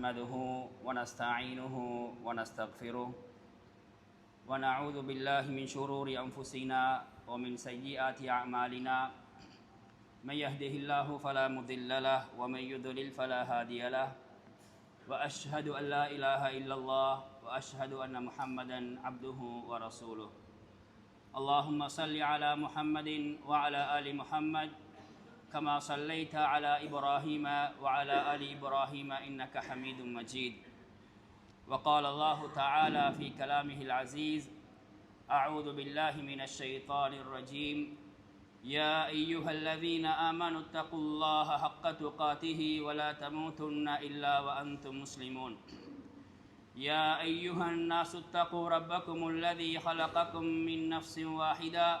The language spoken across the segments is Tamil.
نحمده ونستعينه ونستغفره ونعوذ بالله من شرور أنفسنا ومن سيئات أعمالنا. من يهده الله فلا مضل له ومن يضلل فلا هادي له. وأشهد أن لا إله إلا الله وأشهد أن محمدا عبده ورسوله. اللهم صل على محمد وعلى آل محمد كما صليت على إبراهيم وعلى آل إبراهيم إنك حميد مجيد. وقال الله تعالى في كلامه العزيز أعوذ بالله من الشيطان الرجيم. يا أيها الذين آمنوا اتقوا الله حق تقاته ولا تموتن إلا وأنتم مسلمون. يا أيها الناس اتقوا ربكم الذي خلقكم من نفس واحدة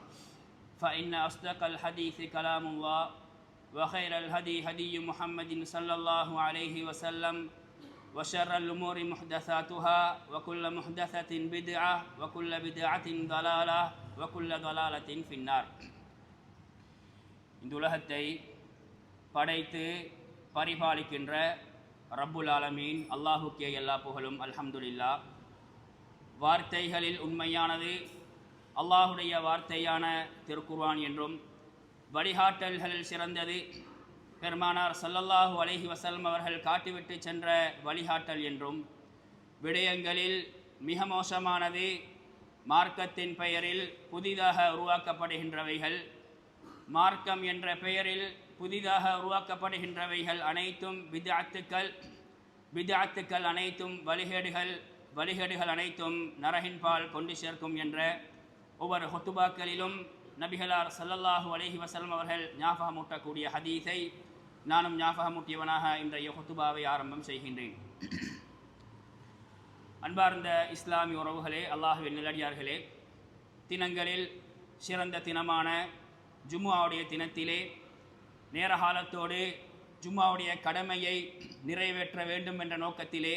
فإن أصدق الحديث كلام الله وخير الهدي هدي محمد صلى الله عليه وسلم وشر الأمور محدثاتها وكل محدثة بدعة وكل بدعة ضلالة وكل ضلالة في النار இந்த உலகத்தை படைத்து பரிபாலிக்கின்ற ரப்புல் ஆலமீன் அல்லாஹுக்கே எல்லா புகழும் அல்ஹம்துலில்லா வார்த்தைகளில் உண்மையானது அல்லாஹுடைய வார்த்தையான திருக்குர்வான் என்றும் வழிகாட்டல்களில் சிறந்தது. பெருமானார் சல்லல்லாஹு அலஹி வசல்ம் அவர்கள் காட்டிவிட்டு சென்ற வழிகாட்டல் என்றும் விடயங்களில் மிக மோசமானது மார்க்கத்தின் பெயரில் புதிதாக உருவாக்கப்படுகின்றவைகள் மார்க்கம் என்ற பெயரில் புதிதாக உருவாக்கப்படுகின்றவைகள் அனைத்தும் விதாத்துக்கள் விதாத்துக்கள் அனைத்தும் வழிகேடுகள் வழிகேடுகள் அனைத்தும் நரகின்பால் கொண்டு சேர்க்கும் என்ற ஒவ்வொரு ஹொத்துபாக்களிலும் நபிகளார் சல்லல்லாஹு அலஹி வஸல்லம் அவர்கள் ஞாபகமூட்டக்கூடிய ஹதீஸை நானும் ஞாபகமூட்டியவனாக இன்றைய ஹொத்துபாவை ஆரம்பம் செய்கின்றேன். அன்பார்ந்த இஸ்லாமிய உறவுகளே அல்லாஹுவின் நிலடியார்களே தினங்களில் சிறந்த தினமான ஜும்மாவுடைய தினத்திலே நேரகாலத்தோடு ஜும்மாவுடைய கடமையை நிறைவேற்ற வேண்டும் என்ற நோக்கத்திலே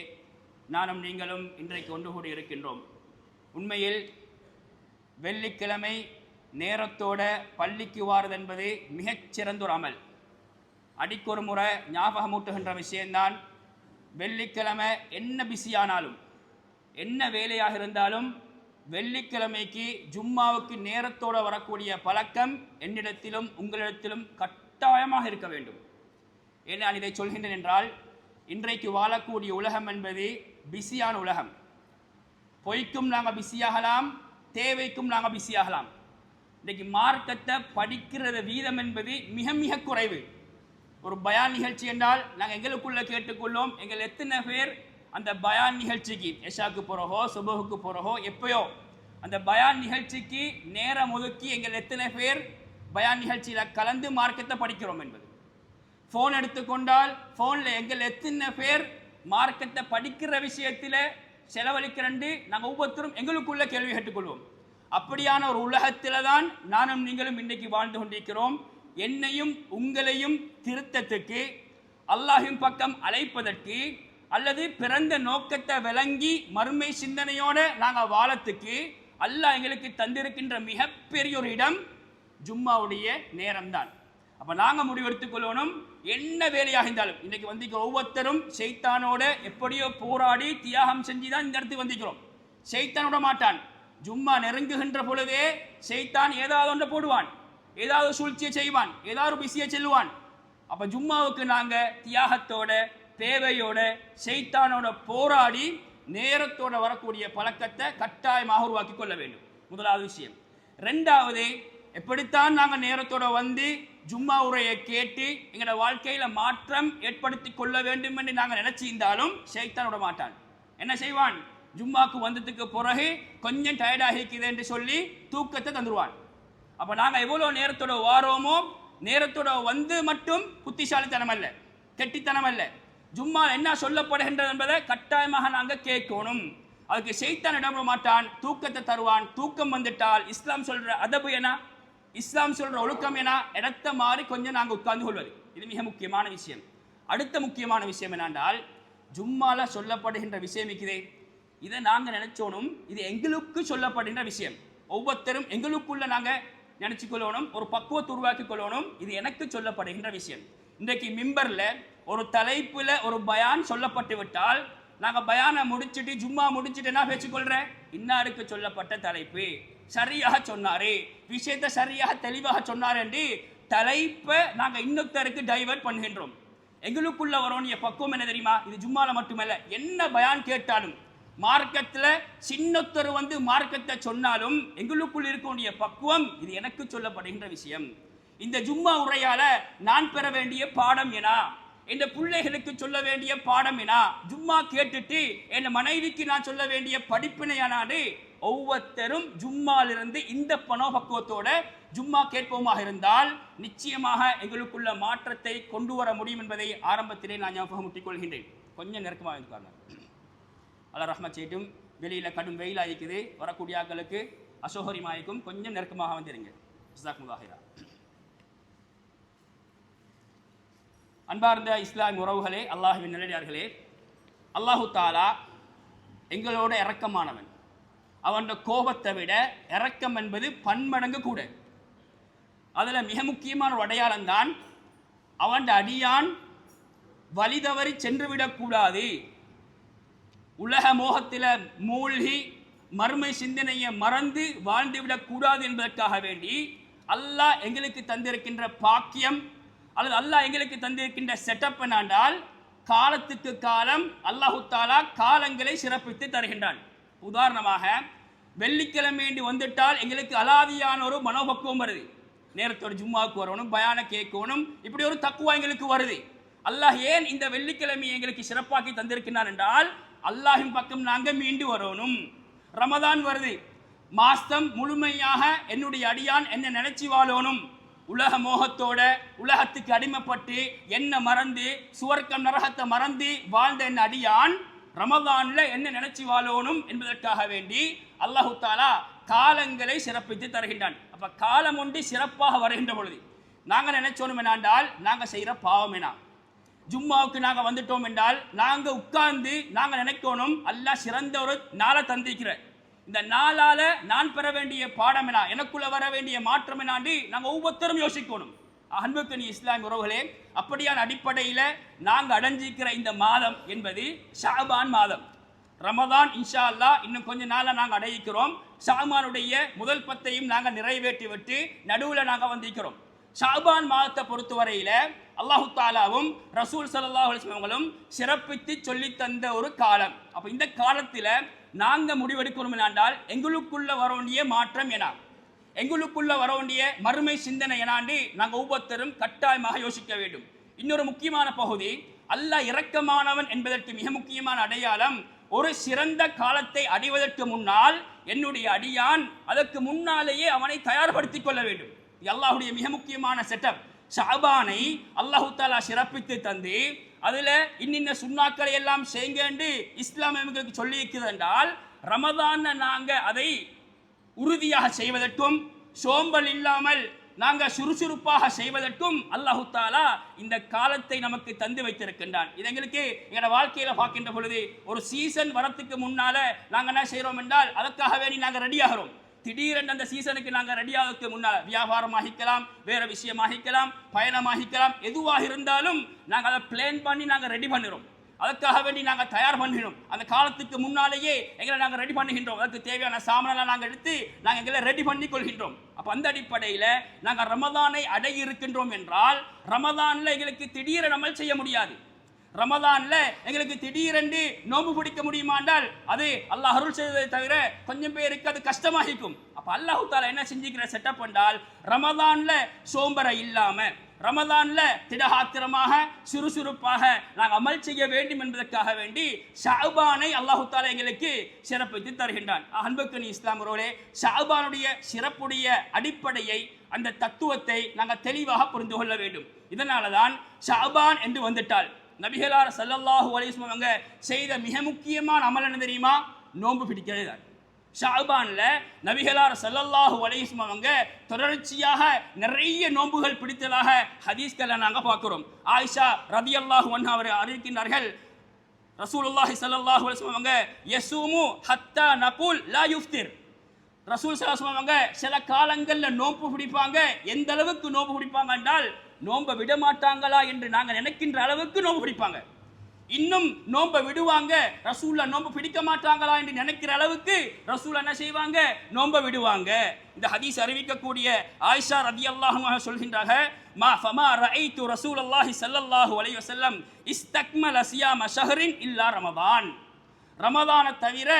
நானும் நீங்களும் இன்றைக்கு ஒன்று கூடி இருக்கின்றோம் உண்மையில் வெள்ளிக்கிழமை நேரத்தோட பள்ளிக்கு வாரது என்பது மிகச்சிறந்த ஒரு அமல். அடிக்கொரு முறை ஞாபகமூட்டுகின்ற விஷயம்தான் வெள்ளிக்கிழமை என்ன பிஸியானாலும் என்ன வேலையாக இருந்தாலும் வெள்ளிக்கிழமைக்கு ஜும்மாவுக்கு நேரத்தோடு வரக்கூடிய பழக்கம் என்னிடத்திலும் உங்களிடத்திலும் கட்டாயமாக இருக்க வேண்டும். ஏன் நான் இதை சொல்கின்றேன் என்றால் இன்றைக்கு வாழக்கூடிய உலகம் என்பது பிஸியான உலகம். பொய்க்கும் நாங்கள் பிஸியாகலாம் தேவைக்கும் நாங்கள் பிஸியாகலாம் இன்றைக்கு மார்க்கத்தை படிக்கிறத வீதம் என்பது மிக மிக குறைவு. ஒரு பயான் நிகழ்ச்சி என்றால் நாங்கள் எங்களுக்குள்ளே கேட்டுக்கொள்ளோம் எங்கள் எத்தனை பேர் அந்த பயான் நிகழ்ச்சிக்கு எஷாக்கு போகிறோஹோ சுபகுக்கு போகிறோஹோ எப்பயோ அந்த பயான் நிகழ்ச்சிக்கு நேரம் ஒதுக்கி எங்கள் எத்தனை பேர் பயான் நிகழ்ச்சியில் கலந்து மார்க்கத்தை படிக்கிறோம் என்பது. ஃபோன் எடுத்துக்கொண்டால் ஃபோனில் எங்கள் எத்தனை பேர் மார்க்கத்தை படிக்கிற விஷயத்தில் செலவழிக்கிறண்டு நாங்கள் ஒவ்வொருத்தரும் எங்களுக்குள்ள கேள்வி கேட்டுக்கொள்வோம். அப்படியான ஒரு உலகத்தில் தான் நானும் நீங்களும் இன்றைக்கு வாழ்ந்து கொண்டிருக்கிறோம். என்னையும் உங்களையும் திருத்தத்துக்கு அல்லாஹின் பக்கம் அழைப்பதற்கு அல்லது பிறந்த நோக்கத்தை விளங்கி மறுமை சிந்தனையோட நாங்கள் வாழத்துக்கு அல்லாஹ் எங்களுக்கு தந்திருக்கின்ற மிகப்பெரிய ஒரு இடம் ஜும்மாவுடைய நேரம்தான். அப்போ நாங்கள் முடிவெடுத்துக் கொள்ளணும். என்ன வேலையாக இருந்தாலும் இன்னைக்கு வந்திருக்கிற ஒவ்வொருத்தரும் செய்தானோட எப்படியோ போராடி தியாகம் செஞ்சு தான் இந்த இடத்துக்கு வந்திருக்கிறோம். செய்தானோட மாட்டான். ஜும்மா நெருங்குகின்ற பொழுதே செய்தான் ஏதாவது ஒன்றை போடுவான். ஏதாவது சூழ்ச்சியை செய்வான். ஏதாவது பிஸியை செல்வான் அப்போ ஜும்மாவுக்கு நாங்கள் தியாகத்தோட தேவையோட செய்தானோட போராடி நேரத்தோட வரக்கூடிய பழக்கத்தை கட்டாயமாக உருவாக்கி கொள்ள வேண்டும். முதலாவது விஷயம். ரெண்டாவது எப்படித்தான் நாங்கள் நேரத்தோட வந்து ஜும்மா உரையை கேட்டு எங்களோட வாழ்க்கையில் மாற்றம் ஏற்படுத்தி கொள்ள வேண்டும் என்று நாங்கள் நினைச்சிருந்தாலும் ஷைத்தான் விட மாட்டான். என்ன செய்வான்? ஜும்மாக்கு வந்ததுக்கு பிறகு கொஞ்சம் டயர்டாகிக்குது என்று சொல்லி தூக்கத்தை தந்துடுவான் அப்போ நாங்கள் எவ்வளோ நேரத்தோட வாரோமோ நேரத்தோட வந்து மட்டும் புத்திசாலித்தனம் அல்ல கெட்டித்தனம் அல்ல. ஜும்மா என்ன சொல்லப்படுகின்றது என்பதை கட்டாயமாக நாங்கள் கேட்கணும். அதுக்கு செய்தான் இடம் மாட்டான் தூக்கத்தை தருவான். தூக்கம் வந்துட்டால் இஸ்லாம் சொல்ற அதபு என்ன? இஸ்லாம் சொல்ற ஒழுக்கம் என இடத்த மாறி கொஞ்சம் நாங்கள் உட்கார்ந்து கொள்வது. இது மிக முக்கியமான விஷயம். அடுத்த முக்கியமான விஷயம் என்னென்றால் ஜும்மால சொல்லப்படுகின்ற விஷயம் இருக்குதே இதை நாங்கள் நினைச்சோனும் இது எங்களுக்கு சொல்லப்படுகின்ற விஷயம். ஒவ்வொருத்தரும் எங்களுக்குள்ள நாங்கள் நினைச்சு கொள்ளணும் ஒரு பக்குவத்தை உருவாக்கி கொள்ளணும் இது எனக்கு சொல்லப்படுகின்ற விஷயம். இன்றைக்கு மிம்பர்ல ஒரு தலைப்புல ஒரு பயான் சொல்லப்பட்டு விட்டால் நாங்கள் பயானை முடிச்சுட்டு ஜும்மா முடிச்சுட்டு என்ன பேசிக்கொள்றேன் இன்னாருக்கு சொல்லப்பட்ட தலைப்பு? சரியாக சொன்னாரு. விஷயத்தை சரியாக தெளிவாக சொன்னார் என்று தலைப்பை நாங்கள் இன்னொருத்தருக்கு டைவர்ட் பண்ணுகின்றோம். எங்களுக்குள்ள வரக்கூடிய பக்குவம் என்ன தெரியுமா? இது ஜும்மால மட்டுமல்ல. என்ன பயான் கேட்டாலும் மார்க்கத்தில் சின்னத்தர் வந்து மார்க்கத்தை சொன்னாலும் எங்களுக்குள் இருக்கக்கூடிய பக்குவம் இது எனக்கு சொல்லப்படுகின்ற விஷயம். இந்த ஜும்மா உரையால நான் பெற வேண்டிய பாடம் என? இந்த பிள்ளைகளுக்கு சொல்ல வேண்டிய பாடம் என? ஜும்மா கேட்டுட்டு என் மனைவிக்கு நான் சொல்ல வேண்டிய படிப்பினையானாடு ஒவ்வொருத்தரும் ஜும்மாலிருந்து இந்த பணோபக்குவத்தோட ஜும்மா கேட்போமாக இருந்தால் நிச்சயமாக எங்களுக்குள்ள மாற்றத்தை கொண்டு வர முடியும் என்பதை ஆரம்பத்திலே நான் ஞாபகம் முட்டிக்கொள்கின்றேன். கொஞ்சம் நெருக்கமாக இருக்காங்க அல்ல ரஹ்மத் சேட்டும் வெளியில் கடும் வெயில் இருக்குது வரக்கூடிய ஆட்களுக்கு அசோகரியமாயிருக்கும் கொஞ்சம் நெருக்கமாக வந்துடுங்க ஜிசாக்முல்லாஹிரா அன்பார்ந்த இஸ்லாமிய உறவுகளே அல்லாஹுவின் நிலையார்களே அல்லாஹு தாலா எங்களோட இறக்கமானவன். அவனோட கோபத்தை விட இரக்கம் என்பது பன்மடங்கு கூட. அதில் மிக முக்கியமான ஒரு அடையாளம் தான் அவன் அடியான் வழி தவறி சென்று விடக்கூடாது உலக மோகத்தில் மூழ்கி மறுமை சிந்தனையை மறந்து வாழ்ந்து விடக்கூடாது என்பதற்காக வேண்டி அல்லாஹ் எங்களுக்கு தந்திருக்கின்ற பாக்கியம் அல்லது அல்லாஹ் எங்களுக்கு தந்திருக்கின்ற செட்டப் என்னாண்டால் காலத்துக்கு காலம் அல்லாஹு தாலா காலங்களை சிறப்பித்து தருகின்றான். உதாரணமாக வெள்ளிக்கிழமை வந்துட்டால் எங்களுக்கு அலாதியான ஒரு மனோபக்குவம் வருது. நேரத்தோட ஜும்மாவுக்கு வரணும் பயான கேட்கணும் இப்படி ஒரு தக்குவா எங்களுக்கு வருது. அல்லாஹ் ஏன் இந்த வெள்ளிக்கிழமை எங்களுக்கு சிறப்பாக்கி தந்திருக்கிறார் என்றால் அல்லாஹின் பக்கம் நாங்கள் மீண்டு வரணும். ரமதான் வருது. மாஸ்தம் முழுமையாக என்னுடைய அடியான் என்ன நினைச்சி வாழணும். உலக மோகத்தோட உலகத்துக்கு அடிமைப்பட்டு என்ன மறந்து சுவர்க்கம் நரகத்தை மறந்து வாழ்ந்த என் அடியான் ரமதான்ல என்ன நினைச்சு வாழணும் என்பதற்காக வேண்டி அல்லாஹு தாலா காலங்களை சிறப்பித்து தருகின்றான். அப்ப காலம் ஒன்று சிறப்பாக வருகின்ற பொழுது நாங்க நினைச்சோனும் என்னாண்டால் நாங்க செய்யற பாவம் என்ன? ஜும்மாவுக்கு நாங்க வந்துட்டோம் என்றால் நாங்க உட்கார்ந்து நாங்க நினைக்கணும் அல்லாஹ் சிறந்த ஒரு நாளை தந்திருக்கிற. இந்த நாளால நான் பெற வேண்டிய பாடம் என்ன? எனக்குள்ள வர வேண்டிய மாற்றம் என்னாண்டு நாங்க ஒவ்வொருத்தரும் யோசிக்கணும். அன்புக்கு இஸ்லாம் உறவுகளே அப்படியான அடிப்படையில் நாங்கள் அடைஞ்சிருக்கிற இந்த மாதம் என்பது ஷாபான் மாதம். ரமதான் இன்ஷா அல்லாஹ் இன்னும் கொஞ்ச நாளில் நாங்கள் அடையிக்கிறோம். ஷாபானுடைய முதல் பத்தையும் நாங்கள் நிறைவேற்றி விட்டு நடுவில் நாங்கள் வந்திருக்கிறோம். ஷாபான் மாதத்தை பொறுத்தவரையில் அல்லாஹு தாலாவும் ரசூல் சல்லாஹ் அலிஸ்லவங்களும் சிறப்பித்து சொல்லித்தந்த ஒரு காலம். அப்போ இந்த காலத்தில் நாங்கள் முடிவெடுக்கணும் என்றால் எங்களுக்குள்ள வர வேண்டிய மாற்றம் என எங்களுக்குள்ள வர வேண்டிய மறுமை சிந்தனை எனாண்டு நாங்கள் ஒவ்வொருத்தரும் கட்டாயமாக யோசிக்க வேண்டும். இன்னொரு முக்கியமான பகுதி அல்லாஹ் இரக்கமானவன் என்பதற்கு மிக முக்கியமான அடையாளம் ஒரு சிறந்த காலத்தை அடைவதற்கு முன்னால் என்னுடைய அடியான் அதற்கு முன்னாலேயே அவனை தயார்படுத்திக் கொள்ள வேண்டும். அல்லாஹுடைய மிக முக்கியமான செட்டப் ஷாபானை அல்லாஹு தாலா சிறப்பித்து தந்து அதில் இன்னின்ன சுண்ணாக்களை எல்லாம் செய்யுங்க இஸ்லாம் எங்களுக்கு சொல்லி இருக்கிறது என்றால் ரமதான நாங்கள் அதை உறுதியாக செய்வதற்கும் சோம்பல் இல்லாமல் நாங்கள் சுறுசுறுப்பாக செய்வதற்கும் அல்லாஹு தாலா இந்த காலத்தை நமக்கு தந்து வைத்திருக்கின்றான். இது எங்களுக்கு எங்களோட வாழ்க்கையில் பார்க்கின்ற பொழுது ஒரு சீசன் வரத்துக்கு முன்னால் நாங்கள் என்ன செய்கிறோம் என்றால் அதற்காக வேண்டி நாங்கள் ரெடியாகிறோம் திடீரென்று அந்த சீசனுக்கு நாங்கள் ரெடியாகிறதுக்கு முன்னால் வியாபாரமாகிக்கலாம் வேற விஷயமாகிக்கலாம் பயணமாகிக்கலாம் எதுவாக இருந்தாலும் நாங்கள் அதை பிளான் பண்ணி நாங்கள் ரெடி பண்ணுறோம் அதற்காக வேண்டி நாங்கள் தயார் பண்ணுகிறோம். அந்த காலத்துக்கு முன்னாலேயே எங்களை நாங்கள் ரெடி பண்ணுகின்றோம். அதற்கு தேவையான சாமானெல்லாம் நாங்கள் எடுத்து நாங்கள் எங்களை ரெடி பண்ணி கொள்கின்றோம். அப்போ அந்த அடிப்படையில் நாங்கள் ரமதானை அடைய இருக்கின்றோம் என்றால் ரமதானில் எங்களுக்கு திடீரென நம்ம செய்ய முடியாது. ரமதான்ல எங்களுக்கு திடீரென்று நோம்பு பிடிக்க முடியுமாண்டால் அது அல்லாஹ் அருள் செய்ததை தவிர கொஞ்சம் பேருக்கு அது கஷ்டமாகிக்கும். அப்போ அல்லாஹு தாலா என்ன செஞ்சுக்கிற? செட்டப் என்றால் ரமதான்ல சோம்பரை இல்லாமல் ரமதான்ல திடகாத்திரமாக சுறுசுறுப்பாக நாங்கள் அமல் செய்ய வேண்டும் என்பதற்காக வேண்டி ஷாபானை அல்லாஹு தாலா எங்களுக்கு சிறப்பித்து தருகின்றான். அன்புக்கணி நீ இஸ்லாம் ஷாபானுடைய சிறப்புடைய அடிப்படையை அந்த தத்துவத்தை நாங்கள் தெளிவாக புரிந்து கொள்ள வேண்டும். இதனால தான் ஷாபான் என்று வந்துட்டால் நபிகளார் சல்லல்லாஹு அலைஹி அவங்க செய்த மிக முக்கியமான அமல் என்ன தெரியுமா? நோன்பு பிடிக்கிறது தான் ஷாபானில் நபிகளார் செல்லல்லாஹு அலைஹி அவங்க தொடர்ச்சியாக நிறைய நோன்புகள் பிடித்ததாக ஹதீஸ்களை நாங்கள் பார்க்குறோம். ஆயிஷா ரதியல்லாஹு ஒன் அவர் அறிவிக்கின்றார்கள். ரசூலுல்லாஹி ஸல்லல்லாஹு அலைஹி அவங்க யசூமு ஹத்தா நகுல் லா யுஃப்திர். ரசூல் ஸல்லல்லாஹு அவங்க சில காலங்களில் நோன்பு பிடிப்பாங்க. எந்த அளவுக்கு நோன்பு பிடிப்பாங்க என்றால் நோன்பை விட மாட்டாங்களா என்று நாங்கள் நினைக்கின்ற அளவுக்கு நோன்பு பிடிப்பாங்க. இன்னும் நோன்பை விடுவாங்க. ரசூல்லா நோன்பு பிடிக்க மாட்டாங்களா என்று நினைக்கிற அளவுக்கு ரசூல் என்ன செய்வாங்க? நோன்பை விடுவாங்க. இந்த ஹதீஸ் அறிவிக்கக்கூடிய ஆயிஷா ரதியல்லாஹு அன்ஹா சொல்கின்றாங்க மா ஃபமா ரஐத்து ரசூலல்லாஹி சல்லல்லாஹு அலைஹி வஸல்லம் இஸ்தக்மல் சியாம ஷஹரின் இல்லா ரமதான். ரமதானை தவிர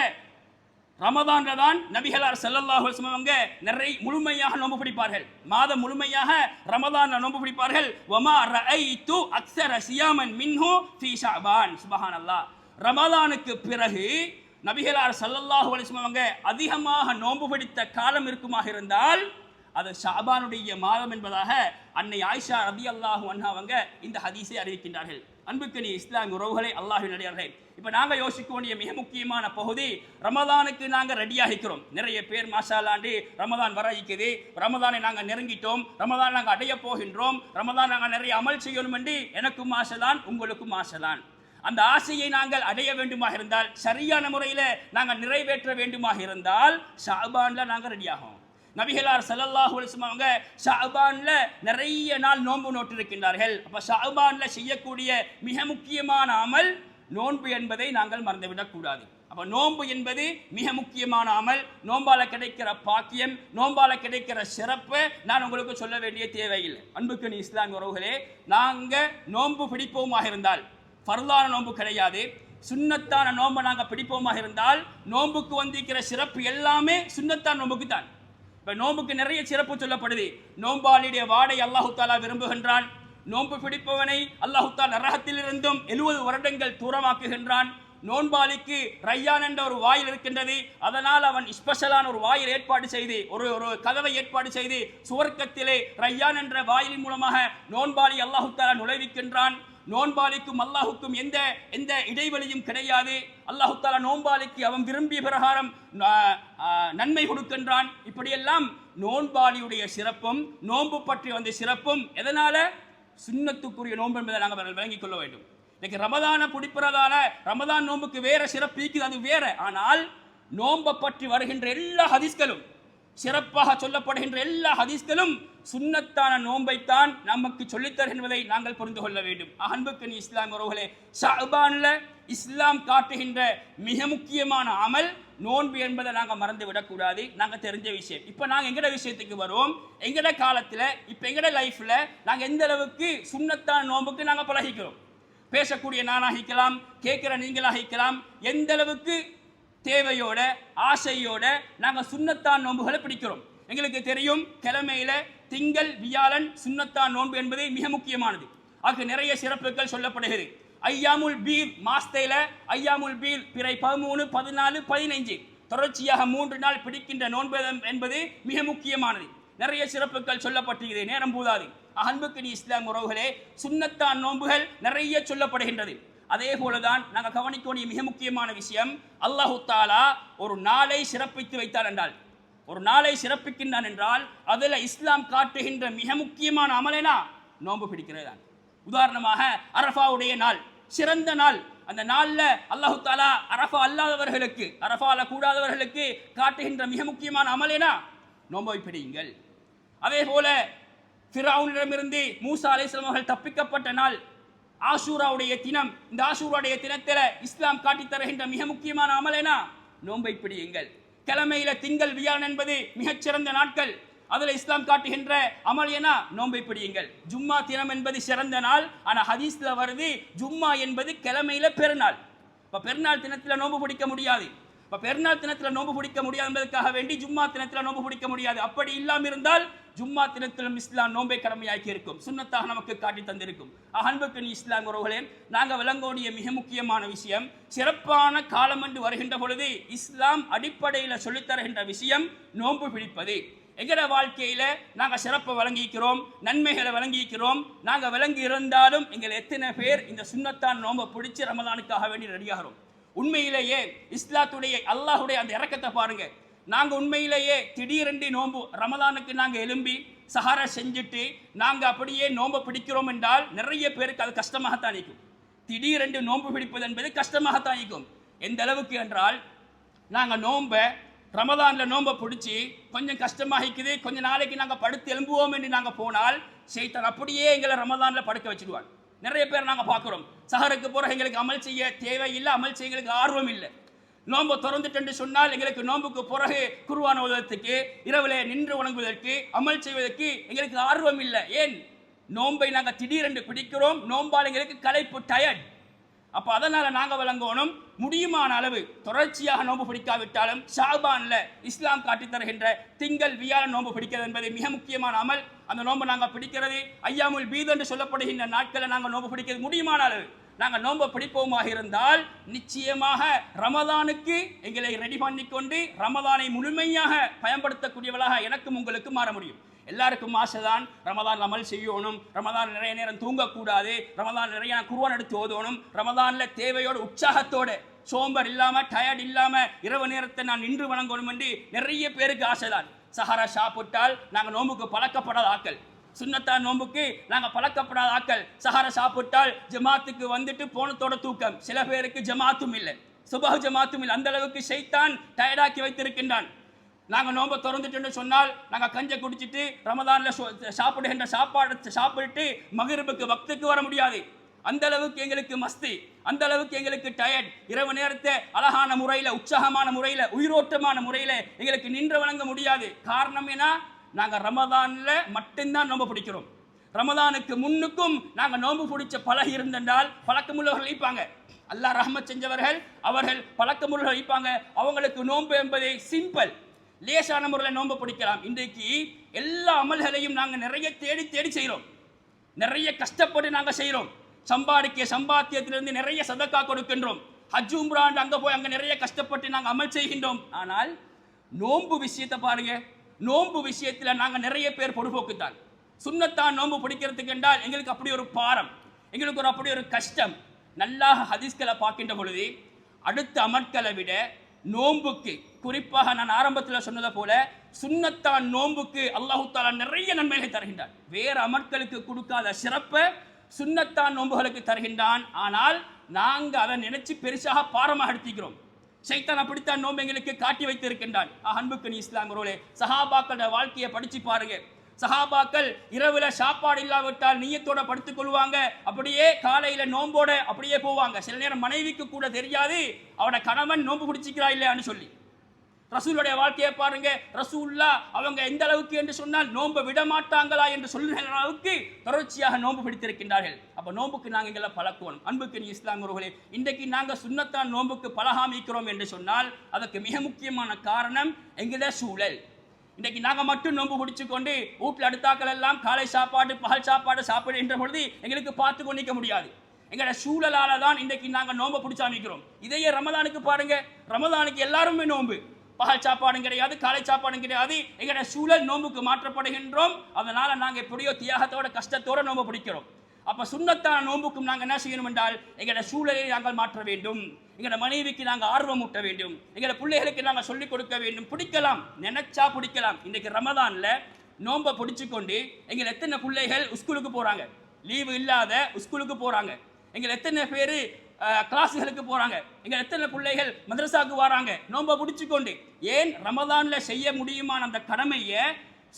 ரமதான்ல தான் நபிகளார் செல்லல்லாஹு அவங்க நிறைய முழுமையாக நோன்பு பிடிப்பார்கள். மாதம் முழுமையாக ரமதான்ல நோன்பு பிடிப்பார்கள். வமா ரஐத்து அக்ஸர சியாமன் மின்ஹு ஃபீ சுபஹான் அல்லாஹ் ரமதானுக்கு பிறகு நபிகளார் ஸல்லல்லாஹு அலைஹி அவங்க அதிகமாக நோன்பு பிடித்த காலம் இருக்குமாக இருந்தால் அது ஷாபானுடைய மாதம் என்பதாக அன்னை ஆயிஷா ரதி அல்லாஹு அன்ஹா அவங்க இந்த ஹதீஸை அறிவிக்கின்றார்கள். அன்புக்கு நீ இஸ்லாம் உறவுகளை அல்லாஹின் நடிகார்கள் இப்போ நாங்கள் யோசிக்க வேண்டிய மிக முக்கியமான பகுதி ரமதானுக்கு நாங்கள் ரெடியாகிக்கிறோம் நிறைய பேர் மாஷாலாண்டு ரமதான் வர இருக்குது ரமதானை நாங்கள் நெருங்கிட்டோம். ரமதான் நாங்கள் அடைய போகின்றோம். ரமதான் நாங்கள் நிறைய அமல் செய்யணும் என்று எனக்கும் ஆசைதான் உங்களுக்கும் ஆசைதான் அந்த ஆசையை நாங்கள் அடைய வேண்டுமாக இருந்தால் சரியான முறையில் நாங்கள் நிறைவேற்ற வேண்டுமாக இருந்தால் ஷாபானில் நாங்கள் ரெடியாகும் நபிகளார் சல்லல்லாஹு அவங்க ஷாபான்ல நிறைய நாள் நோன்பு நோட்டிருக்கின்றார்கள் அப்போ ஷாபான்ல செய்யக்கூடிய மிக முக்கியமான அமல் நோன்பு என்பதை நாங்கள் மறந்துவிடக்கூடாது. அப்போ நோன்பு என்பது மிக முக்கியமான அமல். நோம்பால கிடைக்கிற பாக்கியம் நோம்பால கிடைக்கிற சிறப்பு நான் உங்களுக்கு சொல்ல வேண்டிய தேவையில்லை. அன்புக்கு நீ இஸ்லாம் உறவுகளே நாங்கள் நோன்பு பிடிப்போமாக இருந்தால் பரலான நோன்பு கிடையாது. சுண்ணத்தான நோன்பை நாங்கள் பிடிப்போமாக இருந்தால் நோன்புக்கு வந்திருக்கிற சிறப்பு எல்லாமே சுன்னத்தான் நோன்புக்கு தான். இப்போ நோன்புக்கு நிறைய சிறப்பு சொல்லப்படுது. நோம்பாளியுடைய வாடை அல்லாஹு தாலா விரும்புகின்றான். நோன்பு பிடிப்பவனை அல்லாஹு தாலா நரகத்திலிருந்தும் எழுபது வருடங்கள் தூரமாக்குகின்றான். நோன்பாளிக்கு ரையான் என்ற ஒரு வாயில் இருக்கின்றது. அதனால் அவன் ஸ்பெஷலான ஒரு வாயில் ஏற்பாடு செய்து ஒரு ஒரு கதவை ஏற்பாடு செய்து சுவர்க்கத்திலே ரையான் என்ற வாயிலின் மூலமாக நோன்பாளி அல்லாஹு தாலா நுழைவிக்கின்றான். நோன்பாளிக்கும் அல்லாஹுக்கும் எந்த எந்த இடைவெளியும் கிடையாது. அல்லாஹு தாலா நோன்பாளிக்கு அவன் விரும்பிய பிரகாரம் நன்மை கொடுக்கின்றான். இப்படியெல்லாம் நோன்பாளியுடைய சிறப்பும் நோன்பு பற்றி வந்த சிறப்பும் எதனால? சுண்ணத்துக்குரிய நோன்பு என்பதை நாங்கள் விளங்கிக் கொள்ள வேண்டும். இன்னைக்கு ரமதான பிடிப்பதால ரமதான் நோன்புக்கு வேற சிறப்பு இருக்குது அது வேற. ஆனால் நோன்பை பற்றி வருகின்ற எல்லா ஹதீஸ்களும் சிறப்பாக சொல்லப்படுகின்ற எல்லா ஹதீஸ்களும் சுன்னத்தான நோன்பைத்தான் நமக்கு சொல்லித் என்பதை நாங்கள் புரிந்து கொள்ள வேண்டும். அன்புக்கு நீ இஸ்லாம் உறவுகளே ஷாபான்ல இஸ்லாம் காட்டுகின்ற மிக முக்கியமான அமல் நோன்பு என்பதை நாங்கள் மறந்து விடக்கூடாது. நாங்கள் தெரிஞ்ச விஷயம். இப்போ நாங்கள் எங்கட விஷயத்துக்கு வருவோம் எங்கட காலத்தில் இப்போ எங்கட லைஃப்பில் நாங்கள் எந்த அளவுக்கு சுண்ணத்தான நோன்புக்கு நாங்கள் பழகிக்கிறோம்? பேசக்கூடிய நானாகிக்கலாம் கேட்குற நீங்களாகிக்கலாம் எந்த அளவுக்கு தேவையோட ஆசையோட நாங்கள் சுண்ணத்தான் நோன்புகளை பிடிக்கிறோம். எங்களுக்கு தெரியும் கிழமையில திங்கள் வியாழன் சுன்னத்தான் நோன்பு என்பது மிக முக்கியமானது. அதுக்கு நிறைய சிறப்புகள் சொல்லப்படுகிறது. ஐயாமுல் பீர் மாஸ்தையில ஐயாமுல் பீர் பிறை பதிமூணு பதினாலு பதினைஞ்சு. தொடர்ச்சியாக மூன்று நாள் பிடிக்கின்ற நோன்பு என்பது மிக முக்கியமானது. நிறைய சிறப்புகள் சொல்லப்பட்டிருக்கிறது. நேரம் போதாது. அன்புக்கு இஸ்லாம் உறவுகளே சுண்ணத்தான் நோன்புகள் நிறைய சொல்லப்படுகின்றது. அதே போலதான் நாங்கள் கவனிக்க வேண்டிய மிக முக்கியமான விஷயம் அல்லாஹு தாலா ஒரு நாளை சிறப்பித்து வைத்தார் என்றால். ஒரு நாளை சிறப்பிக்கின்றான் என்றால் அதில் இஸ்லாம் காட்டுகின்ற மிக முக்கியமான அமலைனா நோன்பு பிடிக்கிறது தான் உதாரணமாக அரஃபாவுடைய நாள் சிறந்த நாள். அந்த நாளில் அல்லாஹு தாலா அரஃபா அல்லாதவர்களுக்கு அரஃபால கூடாதவர்களுக்கு காட்டுகின்ற மிக முக்கியமான அமலேனா நோன்பை பிடியுங்கள். அதே போல ஃபிராவுனிடமிருந்து மூசா அலைஹிஸ்ஸலாம் அவர்கள் தப்பிக்கப்பட்ட நாள் ஆஷூராவுடைய தினம் இந்த ஆஷூராவுடைய தினத்தில் இஸ்லாம் காட்டித் தருகின்ற மிக முக்கியமான அமலேனா நோன்பை பிடியுங்கள். கிழமையில திங்கள் வியாழன் என்பது மிகச்சிறந்த நாட்கள். அதில் இஸ்லாம் காட்டுகின்ற அமல் என நோன்பை பிடியுங்கள். ஜும்மா தினம் என்பது சிறந்த நாள். ஆனால் ஹதீஸ்ல வருது ஜும்மா என்பது கிழமையில பெருநாள். இப்போ பெருநாள் தினத்தில் நோன்பு பிடிக்க முடியாது. இப்போ பெருநாள் தினத்தில் நோன்பு பிடிக்க முடியாது என்பதற்காக வேண்டி ஜும்மா தினத்தில் நோன்பு பிடிக்க முடியாது. அப்படி இல்லாமல் இருந்தால் ஜும்மா தினத்திலும் இஸ்லாம் நோன்பை கடமையாக்கி இருக்கும் சுண்ணத்தாக நமக்கு காட்டி தந்திருக்கும். அன்புக்கு இஸ்லாம் உறவுகளே நாங்கள் விளங்கோடிய மிக முக்கியமான விஷயம் சிறப்பான காலம் என்று வருகின்ற பொழுது இஸ்லாம் அடிப்படையில் சொல்லித் தருகின்ற விஷயம் நோன்பு பிடிப்பது. எங்கட வாழ்க்கையில நாங்க சிறப்பை வழங்கிக்கிறோம் நன்மைகளை வழங்கிக்கிறோம் நாங்க விளங்கி இருந்தாலும் எங்கள் எத்தனை பேர் இந்த சுன்னத்தான் நோம்பை பிடிச்சி ரமலானுக்காக வேண்டி ரெடியாகிறோம். உண்மையிலேயே இஸ்லாத்துடைய அல்லாஹுடைய அந்த இறக்கத்தை பாருங்க. நாங்கள் உண்மையிலேயே திடீரென்று நோன்பு ரமதானுக்கு நாங்கள் எழும்பி சஹாரா செஞ்சுட்டு நாங்கள் அப்படியே நோன்பை பிடிக்கிறோம் என்றால் நிறைய பேருக்கு அது கஷ்டமாகத்தான் இருக்கும் திடீரென்று நோன்பு பிடிப்பது என்பது கஷ்டமாகத்தான் இருக்கும் எந்த அளவுக்கு என்றால் நாங்கள் நோன்பை ரமதானில் நோன்பை பிடிச்சி கொஞ்சம் கஷ்டமாகிக்குது கொஞ்சம் நாளைக்கு நாங்கள் படுத்து எழும்புவோம் என்று நாங்கள் போனால் சைத்தான் அப்படியே எங்களை ரமதானில் படுக்க வச்சிடுவான். நிறைய பேர் நாங்கள் பார்க்குறோம். சஹருக்கு போகிற எங்களுக்கு அமல் செய்ய தேவையில்லை அமல் செய்ய எங்களுக்கு ஆர்வம் இல்லை. நோன்பு திறந்துட்டென்று சொன்னால் எங்களுக்கு நோன்புக்கு பிறகு குருவான உதவத்துக்கு இரவிலே நின்று வணங்குவதற்கு அமல் செய்வதற்கு எங்களுக்கு ஆர்வம் இல்லை. ஏன்? நோன்பை நாங்கள் திடீரென்று பிடிக்கிறோம். நோம்பால் எங்களுக்கு களைப்பு டயர்ட் அப்போ அதனால் நாங்கள் விளங்கணும் முடியுமான அளவு தொடர்ச்சியாக நோன்பு பிடிக்காவிட்டாலும் ஷாபானில் இஸ்லாம் காட்டித் தருகின்ற திங்கள் வியாழன் நோன்பு பிடிக்கிறது என்பது மிக முக்கியமான அமல். அந்த நோன்பை நாங்கள் பிடிக்கிறது ஐயாமுல் பீத் என்று சொல்லப்படுகின்ற நாட்களை நாங்கள் நோன்பு பிடிக்கிறது முடியுமான அளவு. நாங்கள் நோன்பை பிடிப்போமாக இருந்தால் நிச்சயமாக ரமதானுக்கு எங்களை ரெடி பண்ணிக்கொண்டு ரமதானை முழுமையாக பயன்படுத்தக்கூடியவளாக எனக்கும் உங்களுக்கு மாற முடியும். எல்லாருக்கும் ஆசைதான். ரமதான் அமல் செய்யணும். ரமதான் நிறைய நேரம் தூங்கக்கூடாது. ரமதான் நிறைய குருவான் எடுத்து ஓதணும். ரமதானில் தேவையோடு உற்சாகத்தோடு சோம்பர் இல்லாமல் டயர்ட் இல்லாமல் இரவு நேரத்தை நான் நின்று வணங்கணும் என்று நிறைய பேருக்கு ஆசைதான். சஹரா சாப்பிட்டால் நாங்கள் நோம்புக்கு பழக்கப்படாத ஆக்கள் சுண்ணத்தா நோம்புக்கு நாங்கள் பழக்கப்படாத ஆக்கள் சஹார சாப்பிட்டால் ஜமாத்துக்கு வந்துட்டு போனத்தோட தூக்கம். சில பேருக்கு ஜமாத்தும் இல்லை. சுபஹ் ஜமாத்தும் இல்லை. அந்த அளவுக்கு செய்தான் டயர்டாக்கி வைத்திருக்கின்றான். நாங்கள் நோம்பை திறந்துட்டோன்னு சொன்னால் நாங்கள் கஞ்சை குடிச்சிட்டு ரமதானில் சாப்பிடுகின்ற சாப்பாடு சாப்பிட்டு மகிழ்வுக்கு பக்துக்கு வர முடியாது. அந்த அளவுக்கு எங்களுக்கு மஸ்தி. அந்த அளவுக்கு எங்களுக்கு டயர்ட் இரவு நேரத்தை அழகான முறையில் உற்சாகமான முறையில் உயிரோட்டமான முறையில் எங்களுக்கு நின்று வழங்க முடியாது. காரணம் என்ன? நாங்கள் ரமதானில் மட்டும்தான் நோம்பு பிடிக்கிறோம். ரமதானுக்கு முன்னுக்கும் நாங்கள் நோம்பு பிடிச்ச பழகி இருந்தென்றால் பழக்கமுள்ளவர்கள் வைப்பாங்க அல்லாஹ் ரஹமத் செஞ்சவர்கள் அவர்கள் பழக்கமுள்ளவர்கள் வைப்பாங்க அவங்களுக்கு நோன்பு என்பதை சிம்பிள். லேசான முறையில் நோன்பு பிடிக்கலாம். இன்றைக்கு எல்லா அமல்களையும் நாங்கள் நிறைய தேடி தேடி செய்கிறோம் நிறைய கஷ்டப்பட்டு நாங்கள் செய்கிறோம் சம்பாதிக்க சம்பாத்தியத்திலிருந்து நிறைய சதக்கா கொடுக்கின்றோம். ஹஜ் உம்ரான் அங்கே போய் அங்கே நிறைய கஷ்டப்பட்டு நாங்கள் அமல் செய்கின்றோம். ஆனால் நோன்பு விஷயத்தை பாருங்கள் நோன்பு விஷயத்தில் நாங்கள் நிறைய பேர் பொடுபோக்குத்தான். சுண்ணத்தான் நோன்பு பிடிக்கிறதுக்கு என்றால் எங்களுக்கு அப்படி ஒரு பாரம் எங்களுக்கு ஒரு அப்படி ஒரு கஷ்டம். நல்லா ஹதீஸ்களை பார்க்கின்ற பொழுது அடுத்த அமட்களை விட நோன்புக்கு குறிப்பாக நான் ஆரம்பத்தில் சொன்னதை போல சுன்னத்தான் நோன்புக்கு அல்லாஹு தாலா நிறைய நன்மைகளை தருகின்றான். வேறு அமட்களுக்கு கொடுக்காத சிறப்பை சுன்னத்தான் நோன்புகளுக்கு தருகின்றான். ஆனால் நாங்கள் அதை நினைச்சு பெருசாக பாரமாக எடுத்துக்கிறோம். சைத்தான் அப்படித்தான் நோம்பு எங்களுக்கு காட்டி வைத்திருக்கின்றான். அன்புக்கு நீ இஸ்லாமரோலே சஹாபாக்களோட வாழ்க்கையை படிச்சு பாருங்க. சஹாபாக்கள் இரவுல சாப்பாடு இல்லாவிட்டால் நீயத்தோட படுத்துக் கொள்வாங்க. அப்படியே காலையில நோம்போட அப்படியே போவாங்க. சில நேரம் மனைவிக்கு கூட தெரியாது அவட கணவன் நோன்பு பிடிச்சிக்கிறா இல்லையான்னு சொல்லி. ரசூலுடைய வாழ்க்கையை பாருங்க. ரசூல்லா அவங்க எந்த அளவுக்கு என்று சொன்னால் நோன்பை விட மாட்டாங்களா என்று சொல்லுகிற அளவுக்கு தொடர்ச்சியாக நோன்பு பிடித்திருக்கின்றார்கள். அப்போ நோன்புக்கு நாங்கள் எங்களை பழக்குவோம். அன்புக்கு நீ இஸ்லாமர்களே இன்றைக்கு நாங்கள் சுண்ணத்தான் நோன்புக்கு பழகாமிக்கிறோம் என்று சொன்னால் அதற்கு மிக முக்கியமான காரணம் எங்கள சூழல். இன்றைக்கு நாங்கள் மட்டும் நோன்பு பிடிச்சு கொண்டு வீட்டில் அடுத்தாக்கள் எல்லாம் காலை சாப்பாடு பகல் சாப்பாடு சாப்பிடுகின்ற பொழுது எங்களுக்கு பார்த்து கொண்டிக்க முடியாது. எங்களோட சூழலால் தான் இன்றைக்கு நாங்கள் நோன்பை பிடிச்சாமிக்கிறோம் இதையே ரமதானுக்கு பாருங்கள் ரமதானுக்கு எல்லாருமே நோன்பு. பகல் சாப்பாடும் கிடையாது காலை சாப்பாடும் கிடையாது. எங்களோட சூழல் நோன்புக்கு மாற்றப்படுகின்றோம். அதனால் நாங்கள் எப்படியோ தியாகத்தோட கஷ்டத்தோட நோன்பு பிடிக்கிறோம். அப்போ சுண்ணத்தான நோன்புக்கும் நாங்கள் என்ன செய்யணும் என்றால் எங்களோட சூழலை நாங்கள் மாற்ற வேண்டும். எங்களோட மனைவிக்கு நாங்கள் ஆர்வம் ஊட்ட வேண்டும். எங்களோட பிள்ளைகளுக்கு நாங்கள் சொல்லிக் கொடுக்க வேண்டும். பிடிக்கலாம் நினைச்சா பிடிக்கலாம். இன்றைக்கு ரமதானில் நோன்பை பிடிச்சு கொண்டு எங்கள் எத்தனை பிள்ளைகள் ஸ்கூலுக்கு போகிறாங்க லீவு இல்லாத ஸ்கூலுக்கு போகிறாங்க எங்கள் எத்தனை பேர் கிளாஸுகளுக்கு போகிறாங்க எங்கள் எத்தனை பிள்ளைகள் மதரசாவுக்கு வராங்க? நோன்பை பிடிச்சு கொண்டு ஏன் ரமதானில் செய்ய முடியுமான அந்த கடமையை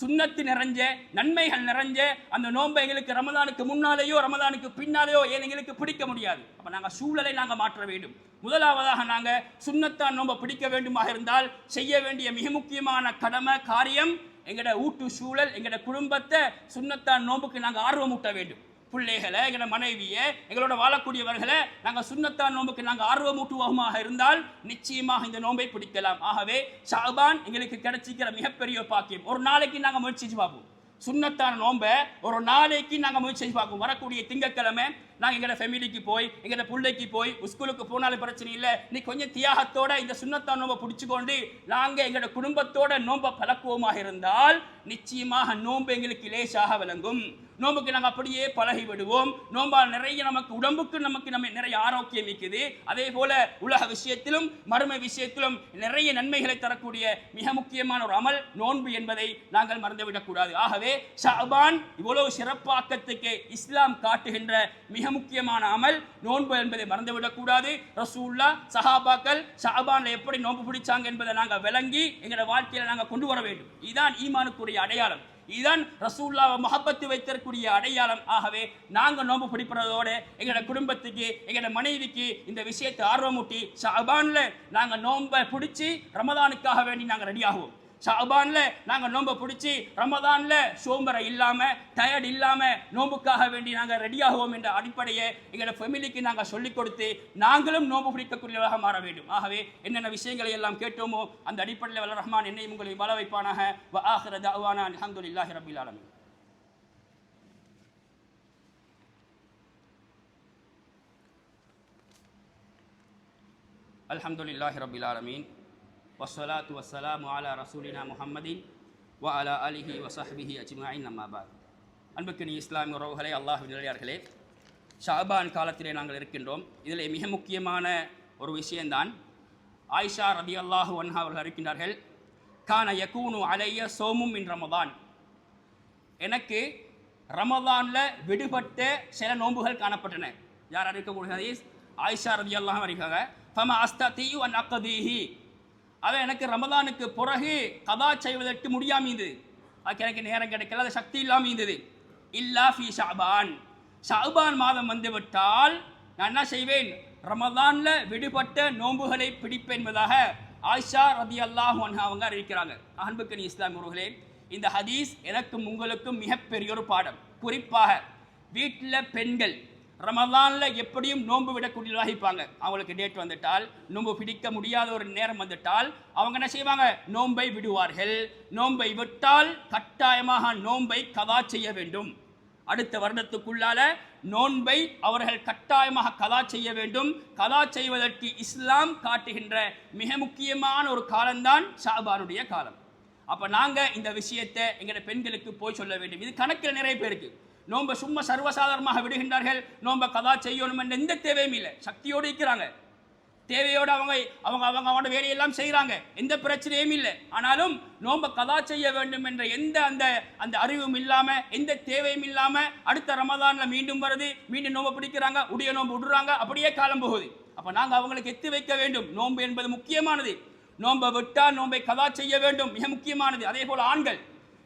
சுண்ணத்து நிறைஞ்ச நன்மைகள் நிறைஞ்ச அந்த நோன்பை எங்களுக்கு ரமதானுக்கு முன்னாலேயோ ரமதானுக்கு பின்னாலேயோ ஏன் எங்களுக்கு பிடிக்க முடியாது? அப்போ நாங்கள் சூழலை நாங்கள் மாற்ற வேண்டும். முதலாவதாக நாங்கள் சுண்ணத்தான் நோன்பை பிடிக்க வேண்டுமாக இருந்தால் செய்ய வேண்டிய மிக முக்கியமான கடமை காரியம் எங்களோட ஊட்டு சூழல் எங்களோட குடும்பத்தை சுண்ணத்தான் நோன்புக்கு நாங்கள் ஆர்வமூட்ட வேண்டும். பிள்ளைகளை எங்களோட மனைவியை எங்களோட வாழக்கூடியவர்களை நாங்கள் சுண்ணத்தான் நோன்புக்கு நாங்கள் ஆர்வமூட்டுவோமாக இருந்தால் நிச்சயமாக இந்த நோன்பை பிடிக்கலாம். ஆகவே ஷாபான் எங்களுக்கு கிடைச்சிக்கிற மிகப்பெரிய பாக்கியம். ஒரு நாளைக்கு நாங்கள் முயற்சி செஞ்சு பார்ப்போம். சுண்ணத்தான நோன்பை ஒரு நாளைக்கு நாங்கள் முயற்சி செஞ்சு பார்ப்போம். வரக்கூடிய திங்கட்கிழமை நாங்கள் எங்களோட ஃபேமிலிக்கு போய் எங்களோட பிள்ளைக்கு போய் ஸ்கூலுக்கு போனாலும் பிரச்சனை இல்லை. நீ கொஞ்சம் தியாகத்தோட இந்த சுண்ணத்தான் நோம்பை பிடிச்சிக்கொண்டு நாங்கள் எங்களோட குடும்பத்தோட நோம்பை பழக்குவோமாக இருந்தால் நிச்சயமாக நோன்பு எங்களுக்கு லேசாக விளங்கும். நோம்புக்கு நாங்கள் அப்படியே பழகி விடுவோம் நோம்பால் நிறைய நமக்கு உடம்புக்கு நமக்கு நம்ம நிறைய ஆரோக்கியம் இருக்குது. அதே போல உலக விஷயத்திலும் மறுமை விஷயத்திலும் நிறைய நன்மைகளை தரக்கூடிய மிக முக்கியமான ஒரு அமல் நோன்பு என்பதை நாங்கள் மறந்துவிடக்கூடாது ஆகவே ஷாபான் இவ்வளவு சிறப்பாக்கத்துக்கு இஸ்லாம் காட்டுகின்ற மிக முக்கியமான அமல். நோன்பு என்பதை மறந்துவிடக்கூடாது. ரசூல்லா சஹாபாக்கள் ஷாபான்ல எப்படி நோன்பு பிடிச்சாங்க என்பதை நாங்கள் விளங்கி எங்களோட வாழ்க்கையில நாங்கள் கொண்டு வர வேண்டும். இதுதான் ஈமானுக்குரிய அடையாளம். இதுதான் ரசூல்லாவை மகப்பத்து வைத்திருக்கூடிய அடையாளம். ஆகவே நாங்கள் நோன்பு பிடிப்பதோடு எங்களோட குடும்பத்துக்கு எங்களோட மனைவிக்கு இந்த விஷயத்தை ஆர்வமூட்டி ஷாபான்ல நாங்கள் நோன்பை பிடிச்சி ரமதானுக்காக வேண்டி நாங்கள் ரெடியாகுவோம். ஷாபானில் நாங்கள் நோன்பை பிடிச்சி ரமதானில் சோம்பரை இல்லாமல் டயர்ட் இல்லாமல் நோம்புக்காக வேண்டி நாங்கள் ரெடியாகுவோம் என்ற அடிப்படையை எங்களோட ஃபெமிலிக்கு நாங்கள் சொல்லிக் கொடுத்து நாங்களும் நோன்பு பிடிக்கக்கூடியவராக மாற வேண்டும். ஆகவே என்னென்ன விஷயங்களை எல்லாம் கேட்டோமோ அந்த அடிப்படையில் வல்ல ரஹ்மான் என்னையும் உங்களை வள வைப்பானாக. வ ஆஹிர தஅவானா அல்ஹம்துலில்லாஹி ரப்பில் ஆலமீன். அல்ஹம்துலில்லாஹி ரப்பில் ஆலமீன். வசலாத்து வசலாம் அலா ரசூலினா முஹம்மதின் வ அலா அலிஹி வசஹபிஹி அஜ்மாயின் அம்மாபாத் அன்புக்கு நீ இஸ்லாமிய உறவுகளே அல்லாஹ் நிலையார்களே ஷாபான் காலத்திலே நாங்கள் இருக்கின்றோம். இதில் மிக முக்கியமான ஒரு விஷயம்தான் ஆயிஷா ரதி அல்லாஹு ஒன்ஹா அவர்கள் இருக்கின்றார்கள் கான யகூனு அலைய சோமும் இன் ரமதான். எனக்கு ரமதானில் விடுபட்ட சில நோன்புகள் காணப்பட்டன. யார் அறிவிக்கக்கூடிய ஹதீஸ்? ஆயிஷா ரதி அல்லாஹ் அறிவிக்காங்க ஃபம அஸ்தீ அன் அக்கதீஹி அவன் எனக்கு ரமதானுக்கு பிறகு கதா செய்வதற்கு முடியாமீது அதுக்கு எனக்கு நேரம் கிடைக்கல அது சக்தி இல்லாமல் இருந்தது. இல்லா ஃபி ஷாபான். ஷாபான் மாதம் வந்துவிட்டால் நான் என்ன செய்வேன்? ரமதானில் விடுபட்ட நோன்புகளை பிடிப்பேன் என்பதாக ஆயிஷா ரதி அல்லாஹ் அவங்க அறிவிக்கிறாங்க. அன்புக்கணி இஸ்லாம் உறவுகளே இந்த ஹதீஸ் எனக்கும் உங்களுக்கும் மிகப்பெரிய ஒரு பாடம். குறிப்பாக வீட்டில் பெண்கள் ரமதானில் எப்படியும் நோன்பு விடக்கூடியவர்களாக இருப்பாங்க அவங்களுக்கு டேட் வந்துட்டால் நோன்பு பிடிக்க முடியாத ஒரு நேரம் வந்துட்டால் அவங்க என்ன செய்வாங்க? நோன்பை விடுவார்கள். நோன்பை விட்டால் கட்டாயமாக நோன்பை கதா செய்ய வேண்டும். அடுத்த வருடத்துக்குள்ளால நோன்பை அவர்கள் கட்டாயமாக கதா செய்ய வேண்டும். கதா செய்வதற்கு இஸ்லாம் காட்டுகின்ற மிக முக்கியமான ஒரு காலம்தான் ஷாபானுடைய காலம். அப்போ நாங்கள் இந்த விஷயத்தை எங்களோட பெண்களுக்கு போய் சொல்ல வேண்டும். இது கணக்கில் நிறைய பேருக்கு. நோன்பை சும்மா சர்வசாதாரணமாக விடுகின்றார்கள். நோன்பை கதா செய்யணும் என்ற எந்த தேவையும் இல்லை. சக்தியோடு இருக்கிறாங்க. தேவையோடு அவங்க அவங்க அவங்க அவங்களோட வேலையெல்லாம் செய்கிறாங்க எந்த பிரச்சனையும் இல்லை. ஆனாலும் நோன்பை கதா செய்ய வேண்டும் என்ற எந்த அந்த அந்த அறிவும் இல்லாமல் எந்த தேவையும் இல்லாமல் அடுத்த ரமதானில் மீண்டும் வருது. மீண்டும் நோன்பை பிடிக்கிறாங்க. உடைய நோன்பு விடுறாங்க. அப்படியே காலம் போகுது. அப்போ நாங்கள் அவங்களுக்கு எத்து வைக்க வேண்டும். நோன்பு என்பது முக்கியமானது. நோன்பை விட்டால் நோன்பை கதா செய்ய வேண்டும். மிக முக்கியமானது. அதே போல் ஆண்கள்.